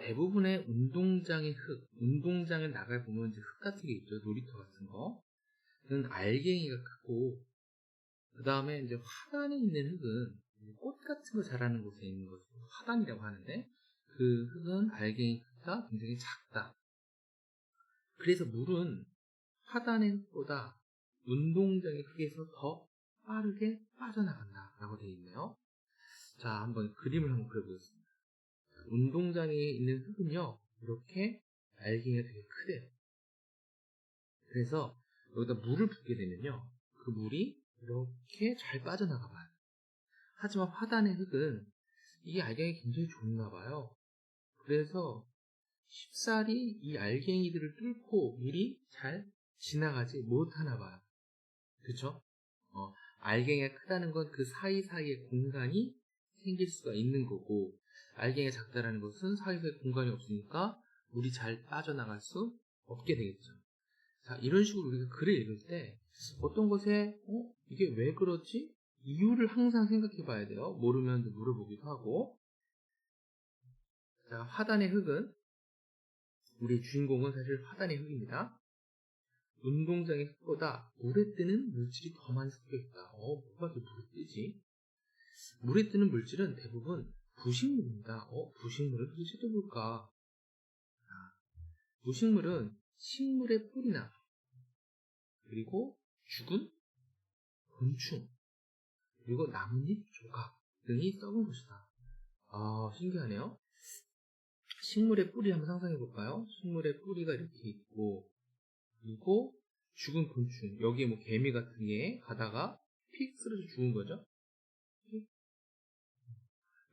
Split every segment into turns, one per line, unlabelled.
대부분의 운동장의 흙, 운동장에 나가 보면 이제 흙 같은 게 있죠. 놀이터 같은 거. 는 알갱이가 크고, 그 다음에 이제 화단에 있는 흙은 꽃 같은 거 자라는 곳에 있는 것을 화단이라고 하는데, 그 흙은 알갱이 크기가 굉장히 작다. 그래서 물은 화단의 흙보다 운동장의 흙에서 더 빠르게 빠져나간다 라고 되어 있네요. 자, 한번 그림을 한번 그려보겠습니다. 운동장에 있는 흙은요, 이렇게 알갱이가 되게 크대요. 그래서 여기다 물을 붓게 되면요, 그 물이 이렇게 잘 빠져나가 봐요. 하지만 화단의 흙은 이 알갱이 굉장히 좋나 봐요. 그래서 쉽사리 이 알갱이들을 뚫고 물이 잘 지나가지 못하나 봐요. 그쵸? 어, 알갱이가 크다는 건 그 사이사이의 공간이 생길 수가 있는 거고, 알갱이가 작다라는 것은 사이사이에 공간이 없으니까 물이 잘 빠져나갈 수 없게 되겠죠. 자, 이런 식으로 우리가 글을 읽을 때 어떤 것에, 어? 이게 왜 그렇지? 이유를 항상 생각해 봐야 돼요. 모르면 물어보기도 하고. 자, 화단의 흙은, 우리 주인공은 사실 화단의 흙입니다. 운동장의 흙보다 물에 뜨는 물질이 더 많이 섞여 있다. 어, 뭐가 이렇게 물에 뜨지? 물에 뜨는 물질은 대부분 부식물입니다. 어, 부식물을 흙에 찾아볼까? 아, 부식물은 식물의 뿌리나, 그리고 죽은 곤충, 그리고 나뭇잎 조각 등이 썩은 것이다. 아, 신기하네요. 식물의 뿌리 한번 상상해 볼까요? 식물의 뿌리가 이렇게 있고, 그리고 죽은 곤충, 여기에 뭐 개미 같은 게 가다가 픽 쓰러져 죽은 거죠.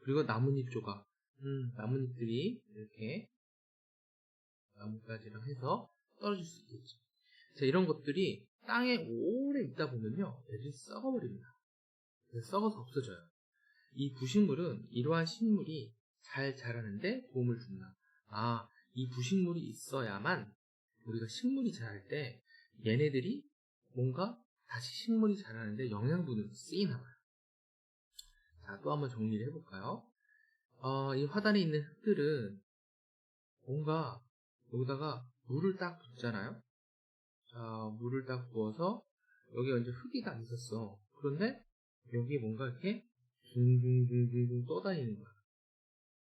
그리고 나뭇잎 조각, 음, 나뭇잎들이 이렇게 나뭇가지랑 해서 떨어질 수 있겠죠. 자, 이런 것들이 땅에 오래 있다 보면요, 애들이 썩어버립니다. 썩어서 없어져요. 이 부식물은 이러한 식물이 잘 자라는데 도움을 준다. 아, 이 부식물이 있어야만 우리가 식물이 자랄 때 얘네들이 뭔가 다시 식물이 자라는데 영양분으로 쓰이나 봐요. 자, 또 한번 정리를 해볼까요? 어, 이 화단에 있는 흙들은 뭔가 여기다가 물을 딱 붓잖아요? 자, 물을 딱 부어서 여기 이제 흙이 다 있었어. 그런데 여기에 뭔가 이렇게 둥둥둥둥둥 떠다니는 거야.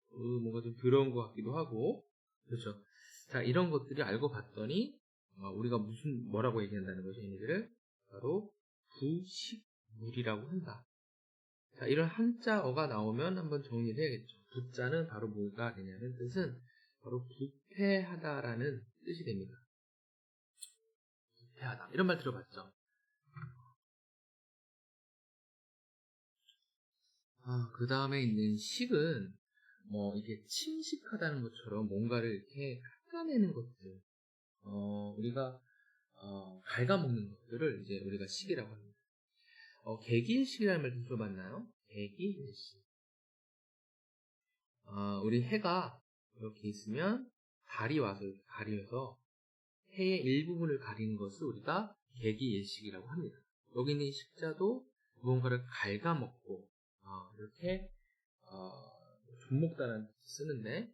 그 뭔가 좀 더러운 것 같기도 하고, 그렇죠. 자, 이런 것들이 알고 봤더니, 어, 우리가 무슨, 뭐라고 얘기한다는 거죠, 얘네들을? 바로, 부식물이라고 한다. 자, 이런 한자어가 나오면 한번 정리를 해야겠죠. 부자는 바로 뭐가 되냐는 뜻은, 바로 부패하다라는 뜻이 됩니다. 부패하다. 이런 말 들어봤죠? 아, 그 다음에 있는 식은, 뭐, 이게 침식하다는 것처럼 뭔가를 이렇게 깎아내는 것들, 어, 우리가, 어, 갉아먹는 것들을 이제 우리가 식이라고 합니다. 어, 개기일식이라는 말 들어봤나요? 개기일식. 어, 우리 해가 이렇게 있으면 달이 와서 가리면서 해의 일부분을 가리는 것을 우리가 개기일식이라고 합니다. 여기 있는 식자도 무언가를 갉아먹고 어, 이렇게 어, 존목다는 쓰는데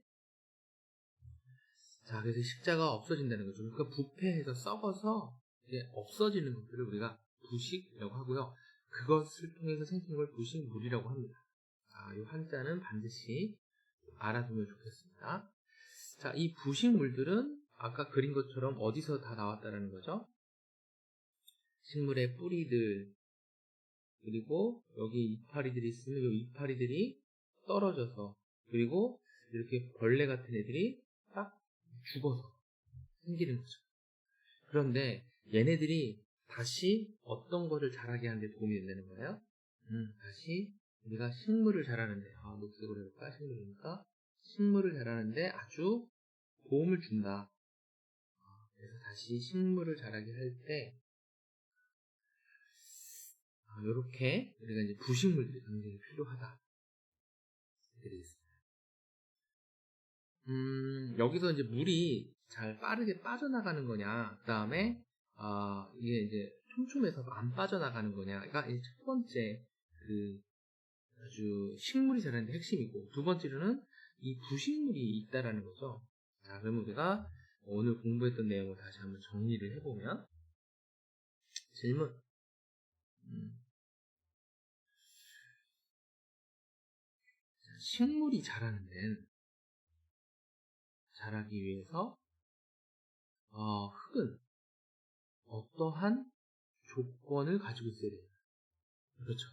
자 그래서 식자가 없어진다는 거죠. 그러니까 부패해서 썩어서 이제 없어지는 것들을 우리가 부식이라고 하고요. 그것을 통해서 생기는 걸 부식물이라고 합니다. 자, 이 한자는 반드시 알아두면 좋겠습니다. 자, 이 부식물들은 아까 그린 것처럼 어디서 다 나왔다라는 거죠? 식물의 뿌리들, 그리고 여기 이파리들이 있으면 이 이파리들이 떨어져서 그리고 이렇게 벌레 같은 애들이 딱 죽어서 생기는 거죠. 그런데 얘네들이 다시 어떤 거를 자라게 하는 데 도움이 된다는 거예요? 음, 다시 우리가 식물을 자라는데, 아, 녹색으로 해볼까? 식물이니까. 식물을 자라는데 아주 도움을 준다. 아, 그래서 다시 식물을 자라게 할 때, 이렇게 우리가 이제 부식물들이 굉장히 필요하다. 음, 여기서 이제 물이 잘 빠르게 빠져나가는 거냐, 그 다음에, 아, 이게 이제 촘촘해서 안 빠져나가는 거냐가 이제 첫 번째, 그, 아주 식물이 자라는데 핵심이고, 두 번째로는 이 부식물이 있다라는 거죠. 자, 그러면 우리가 오늘 공부했던 내용을 다시 한번 정리를 해보면 질문. 음. 자, 식물이 자라는 데는 자라기 위해서 어, 흙은 어떠한 조건을 가지고 있어야 됩니다. 그렇죠.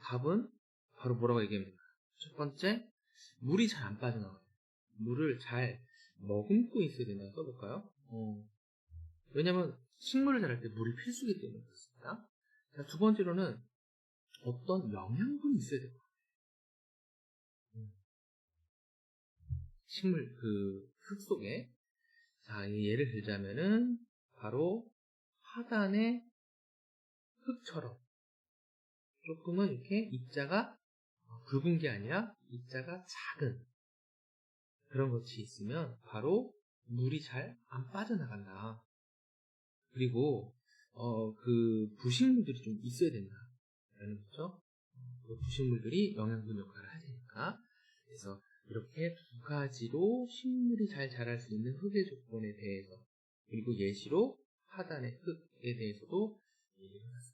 답은 바로 뭐라고 얘기합니까? 첫 번째, 물이 잘 안 빠져나가요. 물을 잘 머금고 있어야 된다고 써볼까요? 어. 왜냐면 식물을 자랄 때 물이 필수기 때문에 그렇습니다. 자, 두 번째로는 어떤 영양분이 있어야 돼요. 음. 식물 그 흙 속에 자 예를 들자면은 바로 하단의 흙처럼 조금은 이렇게 입자가 굵은 게 아니라 입자가 작은 그런 것이 있으면 바로 물이 잘 안 빠져나간다. 그리고 어, 그 부식물들이 좀 있어야 된다라는 거죠. 그 부식물들이 영양분 역할을 하니까 그래서 이렇게 두 가지로 식물이 잘 자랄 수 있는 흙의 조건에 대해서 그리고 예시로 하단의 흙에 대해서도 얘기를 해봤습니다.